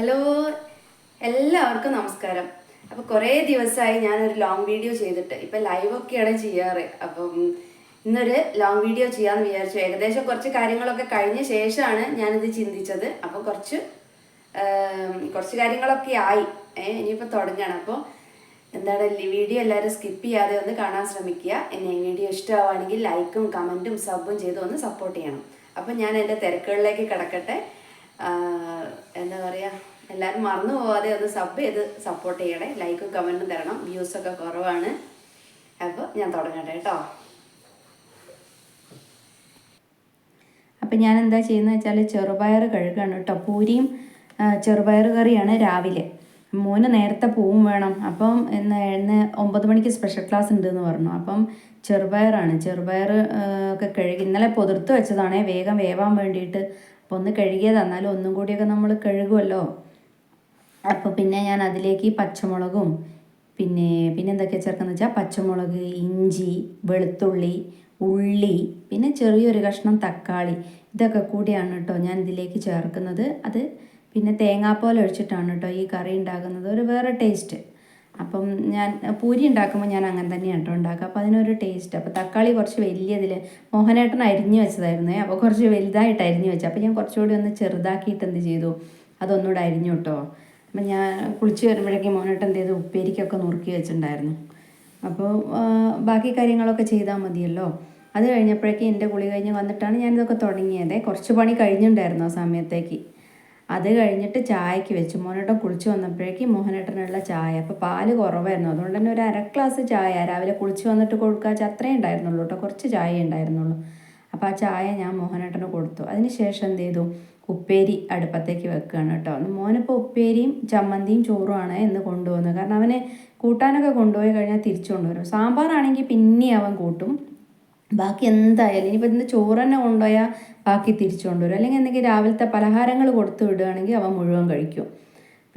Hello എല്ലാവർക്കും നമസ്കാരം. അപ്പോൾ കുറേ ദിവസമായി ഞാനൊരു ലോങ് വീഡിയോ ചെയ്തിട്ട് ഇപ്പം ലൈവൊക്കെയാണ് ചെയ്യാറ്. അപ്പം ഇന്നൊരു ലോങ് വീഡിയോ ചെയ്യാമെന്ന് വിചാരിച്ചു. ഏകദേശം കുറച്ച് കാര്യങ്ങളൊക്കെ കഴിഞ്ഞ ശേഷമാണ് ഞാനിത് ചിന്തിച്ചത്. അപ്പോൾ കുറച്ച് കുറച്ച് കാര്യങ്ങളൊക്കെ ആയി. ഇനിയിപ്പോൾ തുടങ്ങണം. അപ്പോൾ എന്താണ് വീഡിയോ എല്ലാവരും സ്കിപ്പ് ചെയ്യാതെ ഒന്ന് കാണാൻ ശ്രമിക്കുക. എന്നെ വീഡിയോ ഇഷ്ടമാവുകയാണെങ്കിൽ ലൈക്കും കമന്റും സബും ചെയ്ത് ഒന്ന് സപ്പോർട്ട് ചെയ്യണം. അപ്പം ഞാൻ എന്റെ തിരക്കുകളിലേക്ക് കിടക്കട്ടെ. എന്താ പറയുക എല്ലാവരും മറന്നു പോവാതെ ഒന്ന് സബ് ചെയ്ത് സപ്പോർട്ട് ചെയ്യണേ. ലൈക്കും കമന്റും തരണം. വ്യൂസൊക്കെ കുറവാണ്. അപ്പോൾ ഞാൻ തുടങ്ങട്ടെ കേട്ടോ. അപ്പം ഞാൻ എന്താ ചെയ്യുന്നത് വെച്ചാൽ ചെറുപയർ കഴുകാണ് കേട്ടോ. പൂരിയും ചെറുപയർ കറിയാണ് രാവിലെ. മോന് നേരത്തെ പോവും വേണം. അപ്പം ഇന്ന് ഇന്ന് ഒമ്പത് മണിക്ക് സ്പെഷ്യൽ ക്ലാസ് ഉണ്ട് എന്ന് പറഞ്ഞു. അപ്പം ചെറുപയറാണ്. ചെറുപയർ ഒക്കെ കഴുകി ഇന്നലെ പൊതിർത്ത് വെച്ചതാണേ. വേഗം വേവാൻ വേണ്ടിയിട്ട്. അപ്പോൾ ഒന്ന് കഴുകിയത്. എന്നാലും ഒന്നും കൂടിയൊക്കെ നമ്മൾ കഴുകുമല്ലോ അപ്പോൾ പിന്നെ ഞാൻ അതിലേക്ക് പച്ചമുളകും പിന്നെ പിന്നെ എന്തൊക്കെയാണ് ചേർക്കുന്നത് വെച്ചാൽ പച്ചമുളക് ഇഞ്ചി വെളുത്തുള്ളി ഉള്ളി പിന്നെ ചെറിയൊരു കഷ്ണം തക്കാളി ഇതൊക്കെ കൂടിയാണ് കേട്ടോ ഞാൻ ഇതിലേക്ക് ചേർക്കുന്നത്. അത് പിന്നെ തേങ്ങാപ്പാൽ ഒഴിച്ചിട്ടാണ് കേട്ടോ ഈ കറി ഉണ്ടാക്കുന്നത് ഒരു വേറെ ടേസ്റ്റ്. അപ്പം ഞാൻ പൂരി ഉണ്ടാക്കുമ്പോൾ ഞാൻ അങ്ങനെ തന്നെയാണ് കേട്ടോ ഉണ്ടാക്കുക. അപ്പോൾ അതിനൊരു ടേസ്റ്റ്. അപ്പോൾ തക്കാളി കുറച്ച് വലിയതിൽ മോഹനേട്ടൻ അരിഞ്ഞു വെച്ചതായിരുന്നേ. അപ്പോൾ കുറച്ച് വലുതായിട്ട് അരിഞ്ഞു വെച്ചു. അപ്പോൾ ഞാൻ കുറച്ചുകൂടി ഒന്ന് ചെറുതാക്കിയിട്ട് എന്ത് ചെയ്തു? അതൊന്നുകൂടെ അരിഞ്ഞു കേട്ടോ അപ്പം ഞാൻ കുളിച്ച് വരുമ്പോഴേക്കും മോനോട്ട് എന്ത് ചെയ്തു? ഉപ്പേരിക്കൊക്കെ നുറുക്കി വെച്ചിട്ടുണ്ടായിരുന്നു. അപ്പോൾ ബാക്കി കാര്യങ്ങളൊക്കെ ചെയ്താൽ മതിയല്ലോ. അത് കഴിഞ്ഞപ്പോഴേക്കും എന്റെ കുളി കഴിഞ്ഞ് വന്നിട്ടാണ് ഞാനിതൊക്കെ തുടങ്ങിയത്. കുറച്ച് പണി കഴിഞ്ഞിട്ടുണ്ടായിരുന്നു ആ സമയത്തേക്ക്. അത് കഴിഞ്ഞിട്ട് ചായക്ക് വെച്ചു. മോനേട്ടൻ കുളിച്ച് വന്നപ്പോഴേക്കും മോഹനേട്ടനുള്ള ചായ. അപ്പോൾ പാൽ കുറവായിരുന്നു. അതുകൊണ്ട് തന്നെ ഒരു അര ഗ്ലാസ് ചായ രാവിലെ കുളിച്ച് വന്നിട്ട് കൊടുക്കുക അത്രയേ അത്രേ ഉണ്ടായിരുന്നുള്ളൂ കേട്ടോ. കുറച്ച് ചായ ഉണ്ടായിരുന്നുള്ളൂ. അപ്പോൾ ആ ചായ ഞാൻ മോഹനേട്ടന് കൊടുത്തു. അതിന് ശേഷം എന്ത് ചെയ്തു? ഉപ്പേരി അടുപ്പത്തേക്ക് വെക്കുകയാണ് കേട്ടോ. മോനിപ്പോൾ ഉപ്പേരിയും ചമ്മന്തിയും ചോറുമാണ് എന്ന് കൊണ്ടുപോകുന്നത് കാരണം അവന് കൂട്ടാനൊക്കെ കൊണ്ടുപോയി കഴിഞ്ഞാൽ തിരിച്ചു കൊണ്ടുവരും സാമ്പാറാണെങ്കിൽ പിന്നെ അവൻ കൂട്ടും. ബാക്കി എന്തായാലും ഇനിയിപ്പോൾ ഇന്ന് ചോറ് തന്നെ കൊണ്ടുപോയാൽ ബാക്കി തിരിച്ചു കൊണ്ടുവരും അല്ലെങ്കിൽ എന്തെങ്കിലും രാവിലത്തെ പലഹാരങ്ങൾ കൊടുത്തു വിടുകയാണെങ്കിൽ അവൻ മുഴുവൻ കഴിക്കും.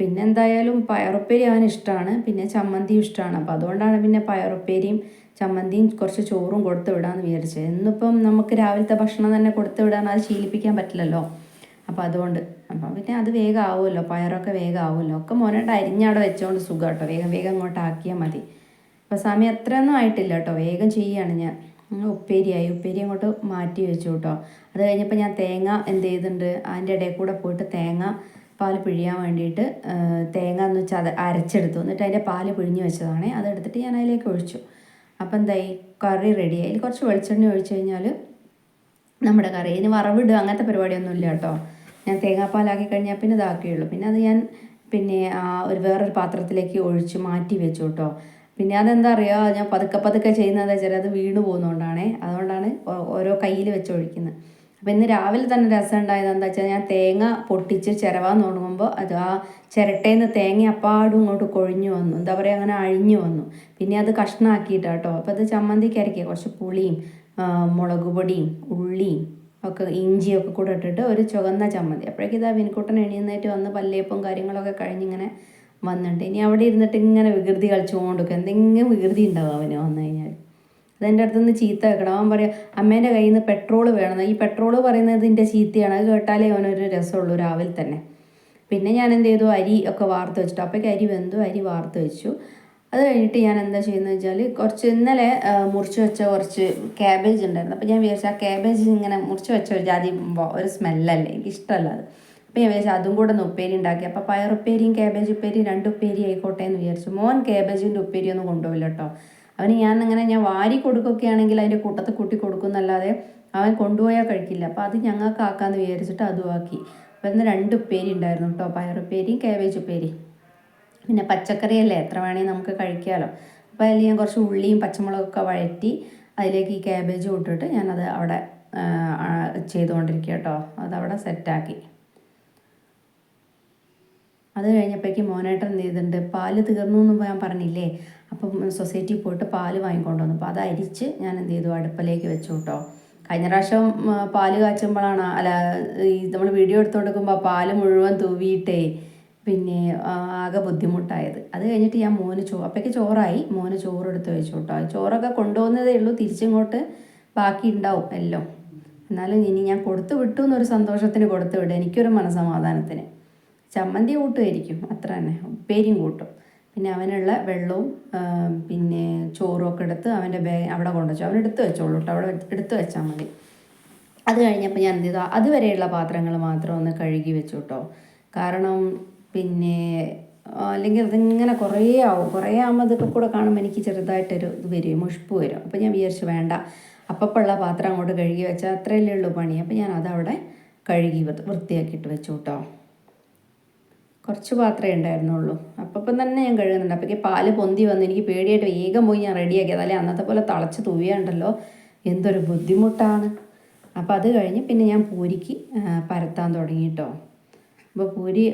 പിന്നെ എന്തായാലും പയറുപ്പേരി അവന് ഇഷ്ടമാണ്. പിന്നെ ചമ്മന്തിയും ഇഷ്ടമാണ്. അപ്പോൾ അതുകൊണ്ടാണ് പിന്നെ പയറുപ്പേരിയും ചമ്മന്തിയും കുറച്ച് ചോറും കൊടുത്തു വിടാമെന്ന് വിചാരിച്ചത്. ഇന്നിപ്പം നമുക്ക് രാവിലത്തെ ഭക്ഷണം തന്നെ കൊടുത്തു വിടാൻ അത് ശീലിപ്പിക്കാൻ പറ്റില്ലല്ലോ. അപ്പോൾ അതുകൊണ്ട്. അപ്പം പിന്നെ അത് വേഗം ആവുമല്ലോ പയറൊക്കെ വേഗം ആവുമല്ലോ ഒക്കെ മോനോട്ട് അരിഞ്ഞവിടെ വെച്ചോണ്ട് സുഖം കേട്ടോ വേഗം വേഗം അങ്ങോട്ട് ആക്കിയാൽ മതി. അപ്പോൾ സമയം അത്രയൊന്നും ആയിട്ടില്ല കേട്ടോ വേഗം ചെയ്യുകയാണ് ഞാൻ. ഉപ്പേരിയായി. ഉപ്പേരി അങ്ങോട്ട് മാറ്റി വെച്ചു കേട്ടോ അത് കഴിഞ്ഞപ്പോൾ ഞാൻ തേങ്ങ എന്ത് ചെയ്തിട്ടുണ്ട്? അതിന്റെ ഇടയിൽ കൂടെ പോയിട്ട് തേങ്ങ പാൽ പിഴിയാൻ വേണ്ടിയിട്ട് തേങ്ങ എന്ന് വെച്ചാൽ അത് അരച്ചെടുത്തു. എന്നിട്ട് അതിന്റെ പാൽ പിഴിഞ്ഞ് വെച്ചതാണേ. അതെടുത്തിട്ട് ഞാൻ അതിലേക്ക് ഒഴിച്ചു. അപ്പം എന്തായി? കറി റെഡിയായി കുറച്ച് വെളിച്ചെണ്ണ ഒഴിച്ചു കഴിഞ്ഞാൽ നമ്മുടെ കറി. ഇനി വറവിടുക അങ്ങനത്തെ പരിപാടിയൊന്നുമില്ല കേട്ടോ ഞാൻ തേങ്ങാപ്പാലാക്കി കഴിഞ്ഞാൽ പിന്നെ ഇതാക്കിയുള്ളൂ. പിന്നെ അത് ഞാൻ പിന്നെ ഒരു വേറൊരു പാത്രത്തിലേക്ക് ഒഴിച്ച് മാറ്റി വെച്ചു കേട്ടോ പിന്നെ അതെന്താ അറിയുക ഞാൻ പതുക്കെ പതുക്കെ ചെയ്യുന്നത് വെച്ചാൽ അത് വീണ് പോകുന്നതുകൊണ്ടാണേ അതുകൊണ്ടാണ് ഓരോ കയ്യിൽ വെച്ച് ഒഴിക്കുന്നത്. അപ്പോൾ ഇന്ന് രാവിലെ തന്നെ രസം ഉണ്ടായത് എന്താ വെച്ചാൽ ഞാൻ തേങ്ങ പൊട്ടിച്ച് ചിരവാൻ തുടങ്ങുമ്പോൾ അത് ആ ചിരട്ടയിൽ നിന്ന് തേങ്ങ അപ്പാടും ഇങ്ങോട്ട് കൊഴിഞ്ഞു വന്നു. എന്താ പറയുക അങ്ങനെ അഴിഞ്ഞു വന്നു. പിന്നെ അത് കഷ്ണാക്കിയിട്ടാട്ടോ അപ്പോൾ അത് ചമ്മന്തിക്ക് അരക്കുക കുറച്ച് പുളിയും മുളക് പൊടിയും ഉള്ളിയും ഒക്കെ ഇഞ്ചിയൊക്കെ കൂടെ ഇട്ടിട്ട് ഒരു ചുവന്ന ചമ്മന്തി. അപ്പോഴേക്കും ഇതാ വിൻകുട്ടൻ എണീന്നേറ്റ് വന്ന് പല്ലേപ്പും കാര്യങ്ങളൊക്കെ കഴിഞ്ഞിങ്ങനെ വന്നിട്ട് ഇനി അവിടെ ഇരുന്നിട്ട് ഇങ്ങനെ വികൃതി കളിച്ചുകൊണ്ടിരിക്കും. എന്തെങ്കിലും വികൃതി ഉണ്ടാവും അവന് വന്നു കഴിഞ്ഞാൽ. അതെന്റെ അടുത്ത് നിന്ന് ചീത്ത വെക്കണം അവൻ പറയും അമ്മേന്റെ കയ്യിൽ നിന്ന് പെട്രോൾ വേണം. ഈ പെട്രോൾ പറയുന്നത് ഇതിന്റെ ചീത്തയാണ്. അത് കേട്ടാലേ അവനൊരു രസമുള്ളൂ രാവിലെ തന്നെ. പിന്നെ ഞാൻ എന്ത് ചെയ്തു? അരി ഒക്കെ വാർത്ത് വെച്ചിട്ട്. അപ്പോഴേക്ക് അരി വെന്തു. അരി വാർത്ത് വെച്ചു. അത് കഴിഞ്ഞിട്ട് ഞാൻ എന്താ ചെയ്യുന്നത് വെച്ചാൽ കുറച്ച് ഇന്നലെ മുറിച്ച് വെച്ച കുറച്ച് ക്യാബേജ് ഉണ്ടായിരുന്നു. അപ്പോൾ ഞാൻ വിചാരിച്ചു ആ ക്യാബേജ് ഇങ്ങനെ മുറിച്ച് വെച്ച ഒരു ജാതി ഒരു സ്മെല്ലല്ലേ എനിക്ക് ഇഷ്ടമല്ല അത്. അപ്പോൾ ഞാൻ വിചാരിച്ചു അതും കൂടെ ഒന്ന് ഉപ്പേരി ഉണ്ടാക്കി. അപ്പോൾ പയറുപ്പേരിയും ക്യാബേജ് ഉപ്പേരിയും രണ്ട് ഉപ്പേരി ആയിക്കോട്ടെ എന്ന് വിചാരിച്ചു. മോൻ ക്യാബേജിന്റെ ഉപ്പേരി ഒന്നും കൊണ്ടുപോയില്ല കേട്ടോ അവന് ഞാൻ ഇങ്ങനെ ഞാൻ വാരി കൊടുക്കുകയൊക്കെ ആണെങ്കിൽ അതിന്റെ കൂട്ടത്തിൽ കൂട്ടി കൊടുക്കുന്നല്ലാതെ അവൻ കൊണ്ടുപോയാൽ കഴിക്കില്ല. അപ്പോൾ അത് ഞങ്ങൾക്ക് ആക്കാമെന്ന് വിചാരിച്ചിട്ട് അതും ആക്കി. അപ്പോൾ ഇന്ന് രണ്ട് ഉപ്പേരി ഉണ്ടായിരുന്നു കേട്ടോ പയറുപ്പേരിയും ക്യാബേജ് ഉപ്പേരി പിന്നെ പച്ചക്കറിയല്ലേ? എത്ര വേണമെങ്കിൽ നമുക്ക് കഴിക്കാമല്ലോ അപ്പോൾ അതിൽ ഞാൻ കുറച്ച് ഉള്ളിയും പച്ചമുളകൊക്കെ വഴറ്റി അതിലേക്ക് ഈ ക്യാബേജും ഇട്ടിട്ട് ഞാനത് അവിടെ ചെയ്തുകൊണ്ടിരിക്കുക കേട്ടോ അതവിടെ സെറ്റാക്കി. അത് കഴിഞ്ഞപ്പോഴേക്കും മോനേട്ടൻ എന്ത് ചെയ്തിട്ടുണ്ട്? പാൽ തീർന്നു എന്ന് ഞാൻ പറഞ്ഞില്ലേ? അപ്പം സൊസൈറ്റിയിൽ പോയിട്ട് പാൽ വാങ്ങിക്കൊണ്ട് വന്നു അപ്പോൾ അത് അരിച്ച് ഞാൻ എന്ത് ചെയ്തു? അടുപ്പിലേക്ക് വെച്ചു കേട്ടോ. കഴിഞ്ഞ പ്രാവശ്യം പാൽ കാച്ചുമ്പോഴാണ് അല്ല ഈ നമ്മൾ വീഡിയോ എടുത്തു കൊടുക്കുമ്പോൾ പാൽ മുഴുവൻ തൂവിയിട്ടേ പിന്നെ ആകെ ബുദ്ധിമുട്ടായത്. അത് കഴിഞ്ഞിട്ട് ഞാൻ മോന് ചോ അപ്പോഴേക്ക് ചോറായി. മോന് ചോറ് എടുത്ത് വെച്ചു കേട്ടോ ചോറൊക്കെ കൊണ്ടുപോകുന്നതേ ഉള്ളൂ. തിരിച്ചിങ്ങോട്ട് ബാക്കി ഉണ്ടാവും എല്ലാം. എന്നാലും ഇനി ഞാൻ കൊടുത്തു വിട്ടു എന്നൊരു സന്തോഷത്തിന് കൊടുത്തു വിടും. എനിക്കൊരു മനസമാധാനത്തിന്. ചമ്മന്തി കൂട്ടുമായിരിക്കും. അത്ര തന്നെ. ഉപ്പേരിയും കൂട്ടും. പിന്നെ അവനുള്ള വെള്ളവും പിന്നെ ചോറും ഒക്കെ എടുത്ത് അവന്റെ ബേ അവിടെ കൊണ്ടുവച്ചു. അവൻ എടുത്ത് വെച്ചോളൂ കേട്ടോ. അവിടെ എടുത്ത് വെച്ചാൽ മതി. അത് കഴിഞ്ഞപ്പോൾ ഞാൻ എന്ത് ചെയ്തു? അതുവരെയുള്ള പാത്രങ്ങൾ മാത്രം ഒന്ന് കഴുകി വെച്ചു കേട്ടോ. കാരണം പിന്നെ അല്ലെങ്കിൽ അതിങ്ങനെ കുറേ ആവും. കുറേ ആകുമ്പോൾ അതൊക്കെ കൂടെ കാണുമ്പോൾ എനിക്ക് ചെറുതായിട്ടൊരു ഇത് വരും മുഷിപ്പ് വരും. അപ്പോൾ ഞാൻ വിചാരിച്ചു വേണ്ട. അപ്പപ്പുള്ള പാത്രം അങ്ങോട്ട് കഴുകി വെച്ചാൽ അത്രയല്ലേ ഉള്ളൂ പണി. അപ്പോൾ ഞാൻ അതവിടെ കഴുകി വൃത്തിയാക്കിയിട്ട് വെച്ചു കേട്ടോ കുറച്ച് പാത്രമേ ഉണ്ടായിരുന്നുള്ളൂ. അപ്പം തന്നെ ഞാൻ കഴുകുന്നുണ്ട്. അപ്പോഴേക്ക് പാൽ പൊന്തി വന്ന് എനിക്ക് പേടിയായിട്ട് വേഗം പോയി ഞാൻ റെഡിയാക്കി. അല്ലെ അന്നത്തെ പോലെ തളച്ച് തൂവിയുണ്ടല്ലോ. എന്തൊരു ബുദ്ധിമുട്ടാണ്. അപ്പോൾ അത് കഴിഞ്ഞ് പിന്നെ ഞാൻ പൂരിക്ക് പരത്താൻ തുടങ്ങി കേട്ടോ അപ്പോൾ പൂരി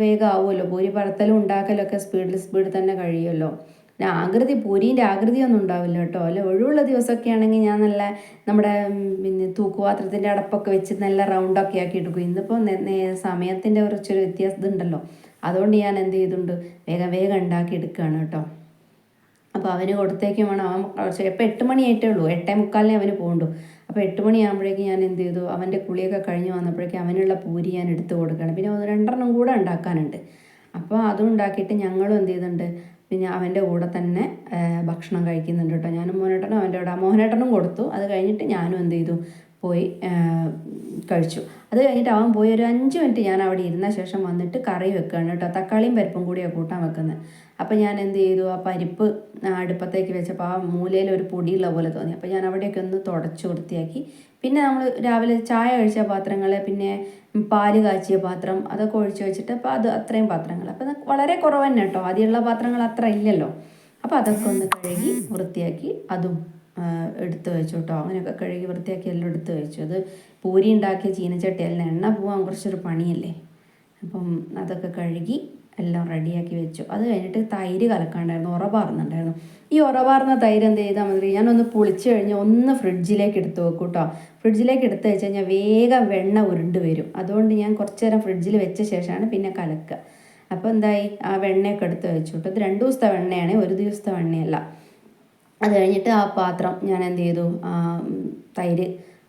വേഗം ആവുമല്ലോ പൂരി പരത്തലും ഉണ്ടാക്കലും ഒക്കെ സ്പീഡിൽ സ്പീഡിൽ തന്നെ കഴിയുമല്ലോ? പിന്നെ ആകൃതി പൂരീന്റെ ആകൃതിയൊന്നും ഉണ്ടാവില്ല കേട്ടോ. അല്ല ഒഴിവുള്ള ദിവസമൊക്കെ ആണെങ്കിൽ ഞാൻ നല്ല നമ്മുടെ പിന്നെ തൂക്കുപാത്രത്തിന്റെ അടപ്പൊക്കെ വെച്ച് നല്ല റൗണ്ടൊക്കെ ആക്കി എടുക്കും. ഇന്നിപ്പോൾ സമയത്തിന്റെ കുറച്ചൊരു വ്യത്യാസം ഉണ്ടല്ലോ അതുകൊണ്ട് ഞാൻ എന്ത് ചെയ്തിട്ടുണ്ട് വേഗം വേഗം ഉണ്ടാക്കി എടുക്കുകയാണ് കേട്ടോ. അപ്പോൾ അവന് കൊടുത്തേക്കും വേണം അവൻ എട്ട് എട്ട് മണിയായിട്ടേ ഉള്ളൂ. എട്ടേ മുക്കാലിനെ അവന് പോകണ്ടു അപ്പോൾ എട്ട് മണിയാകുമ്പോഴേക്കും ഞാൻ എന്ത് ചെയ്തു? അവന്റെ കുളിയൊക്കെ കഴിഞ്ഞ് വന്നപ്പോഴേക്കും അവനുള്ള പൂരി ഞാൻ എടുത്ത് കൊടുക്കണം പിന്നെ ഒന്ന് രണ്ടെണ്ണം കൂടെ ഉണ്ടാക്കാനുണ്ട്. അപ്പോൾ അതും ഉണ്ടാക്കിയിട്ട് ഞങ്ങളും എന്ത് ചെയ്യുന്നുണ്ട് പിന്നെ അവന്റെ കൂടെ തന്നെ ഭക്ഷണം കഴിക്കുന്നുണ്ട് കേട്ടോ. ഞാനും മോനേട്ടനും അവന്റെ കൂടെ. മോഹനേട്ടനും കൊടുത്തു. അത് കഴിഞ്ഞിട്ട് ഞാനും എന്ത് ചെയ്തു? പോയി കഴിച്ചു. അത് കഴിഞ്ഞിട്ട് അവൻ പോയി ഒരു അഞ്ച് മിനിറ്റ് ഞാൻ അവിടെ ഇരുന്ന ശേഷം വന്നിട്ട് കറി വെക്കുകയാണ് കേട്ടോ. തക്കാളിയും പരിപ്പും കൂടിയാണ് കൂട്ടാൻ വെക്കുന്നത് അപ്പം ഞാൻ എന്ത് ചെയ്തു? ആ പരിപ്പ് അടുപ്പത്തേക്ക് വെച്ചപ്പോൾ ആ മൂലയിൽ ഒരു പൊടിയുള്ള പോലെ തോന്നി. അപ്പോൾ ഞാൻ അവിടെയൊക്കെ ഒന്ന് തുടച്ച് വൃത്തിയാക്കി. പിന്നെ നമ്മൾ രാവിലെ ചായ കഴിച്ച പാത്രങ്ങൾ പിന്നെ പാൽ കാച്ചിയ പാത്രം അതൊക്കെ ഒഴിച്ച് വെച്ചിട്ട് അപ്പോൾ അത് അത്രയും പാത്രങ്ങൾ അപ്പോൾ വളരെ കുറവ് തന്നെ കേട്ടോ. ആദ്യമുള്ള പാത്രങ്ങൾ അത്ര ഇല്ലല്ലോ. അപ്പോൾ അതൊക്കെ ഒന്ന് കഴുകി വൃത്തിയാക്കി അതും എടുത്ത് വെച്ചു കേട്ടോ അങ്ങനെയൊക്കെ കഴുകി വൃത്തിയാക്കി എല്ലാം എടുത്ത് വെച്ചു. അത് പൂരി ഉണ്ടാക്കിയ ചീനച്ചട്ടിയല്ല എണ്ണ പോകാൻ കുറച്ചൊരു പണിയല്ലേ? അപ്പം അതൊക്കെ കഴുകി എല്ലാം റെഡിയാക്കി വെച്ചു. അത് കഴിഞ്ഞിട്ട് തൈര് കലക്കാണ്ടായിരുന്നു. ഉറവാറുന്നുണ്ടായിരുന്നു ഈ ഉറവാർന്ന തൈര് എന്ത് ചെയ്താൽ മതി? ഞാനൊന്ന് പൊളിച്ചു കഴിഞ്ഞാൽ ഒന്ന് ഫ്രിഡ്ജിലേക്ക് എടുത്ത് വെക്കും കേട്ടോ ഫ്രിഡ്ജിലേക്ക് എടുത്ത് വെച്ച് കഴിഞ്ഞാൽ വേഗം വെണ്ണ ഉരുണ്ട് വരും. അതുകൊണ്ട് ഞാൻ കുറച്ച് നേരം ഫ്രിഡ്ജിൽ വെച്ച ശേഷമാണ് പിന്നെ കലക്കുക. അപ്പോൾ എന്തായി? ആ വെണ്ണയൊക്കെ എടുത്ത് വെച്ചു കേട്ടോ ഇത് രണ്ട് ദിവസത്തെ വെണ്ണയാണ്. ഒരു ദിവസത്തെ വെണ്ണയല്ല. അത് കഴിഞ്ഞിട്ട് ആ പാത്രം ഞാൻ എന്ത് ചെയ്തു തൈര്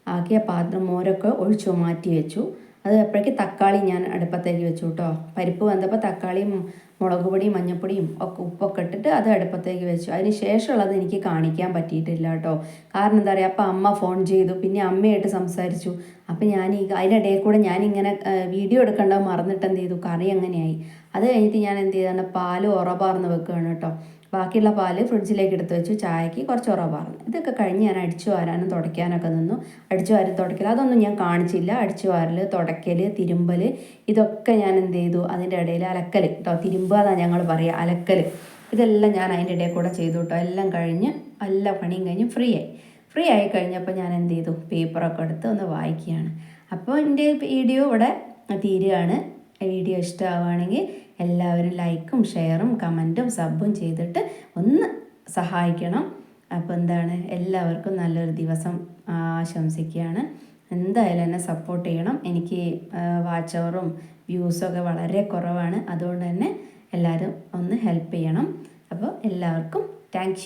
ആക്കിയ പാത്രം മോരൊക്കെ ഒഴിച്ചു മാറ്റി വെച്ചു. അത് അപ്പോഴേക്ക് തക്കാളി ഞാൻ അടുപ്പത്തേക്ക് വെച്ചു കേട്ടോ പരിപ്പ് വന്നപ്പോൾ തക്കാളിയും മുളക് പൊടിയും മഞ്ഞൾപ്പൊടിയും ഒക്കെ ഉപ്പൊക്കെ ഇട്ടിട്ട് അത് അടുപ്പത്തേക്ക് വെച്ചു. അതിന് ശേഷമുള്ളത് എനിക്ക് കാണിക്കാൻ പറ്റിയിട്ടില്ല കേട്ടോ കാരണം എന്താ പറയുക അപ്പം അമ്മ ഫോൺ ചെയ്തു. പിന്നെ അമ്മയായിട്ട് സംസാരിച്ചു. അപ്പം ഞാൻ ഈ അതിനിടയിൽ കൂടെ ഞാനിങ്ങനെ വീഡിയോ എടുക്കേണ്ടത് മറന്നിട്ട് എന്ത് ചെയ്തു കറി അങ്ങനെയായി അത് കഴിഞ്ഞിട്ട് ഞാൻ എന്ത് ചെയ്താണ് പാൽ ഉറപാർന്ന് വെക്കുകയാണ് കേട്ടോ ബാക്കിയുള്ള പാൽ ഫ്രിഡ്ജിലേക്ക് എടുത്ത് വെച്ചു. ചായക്ക് കുറച്ച് ഉറവാറുന്നു ഇതൊക്കെ കഴിഞ്ഞ് ഞാൻ അടിച്ചു വാരാനും തുടയ്ക്കാനൊക്കെ നിന്നു. അടിച്ചു വാരി തുടയ്ക്കൽ അതൊന്നും ഞാൻ കാണിച്ചില്ല. അടിച്ചു വാരൽ തുടയ്ക്കൽ തിരുമ്പൽ ഇതൊക്കെ ഞാൻ എന്ത് ചെയ്തു. അതിന്റെ ഇടയിൽ അലക്കൽ കേട്ടോ തിരുമ്പുക എന്നാണ് ഞങ്ങൾ പറയുക അലക്കൽ ഇതെല്ലാം ഞാൻ അതിന്റെ ഇടയിൽ കൂടെ ചെയ്തു കേട്ടോ എല്ലാം കഴിഞ്ഞ് എല്ലാ പണിയും കഴിഞ്ഞ് ഫ്രീ ആയി. ഫ്രീ ആയി കഴിഞ്ഞപ്പോൾ ഞാൻ എന്ത് ചെയ്തു? പേപ്പറൊക്കെ എടുത്ത് ഒന്ന് വായിക്കുകയാണ്. അപ്പോൾ എന്റെ വീഡിയോ ഇവിടെ തീരുകയാണ്. വീഡിയോ ഇഷ്ടമാവുകയാണെങ്കിൽ എല്ലാവരും ലൈക്കും ഷെയറും കമന്റും സബും ചെയ്തിട്ട് ഒന്ന് സഹായിക്കണം. അപ്പോൾ എന്താണ്? എല്ലാവർക്കും നല്ലൊരു ദിവസം ആശംസിക്കുകയാണ്. എന്തായാലും എന്നെ സപ്പോർട്ട് ചെയ്യണം. എനിക്ക് വാച്ച് അവറും വ്യൂസൊക്കെ വളരെ കുറവാണ്. അതുകൊണ്ട് തന്നെ എല്ലാവരും ഒന്ന് ഹെൽപ്പ് ചെയ്യണം. അപ്പോൾ എല്ലാവർക്കും താങ്ക്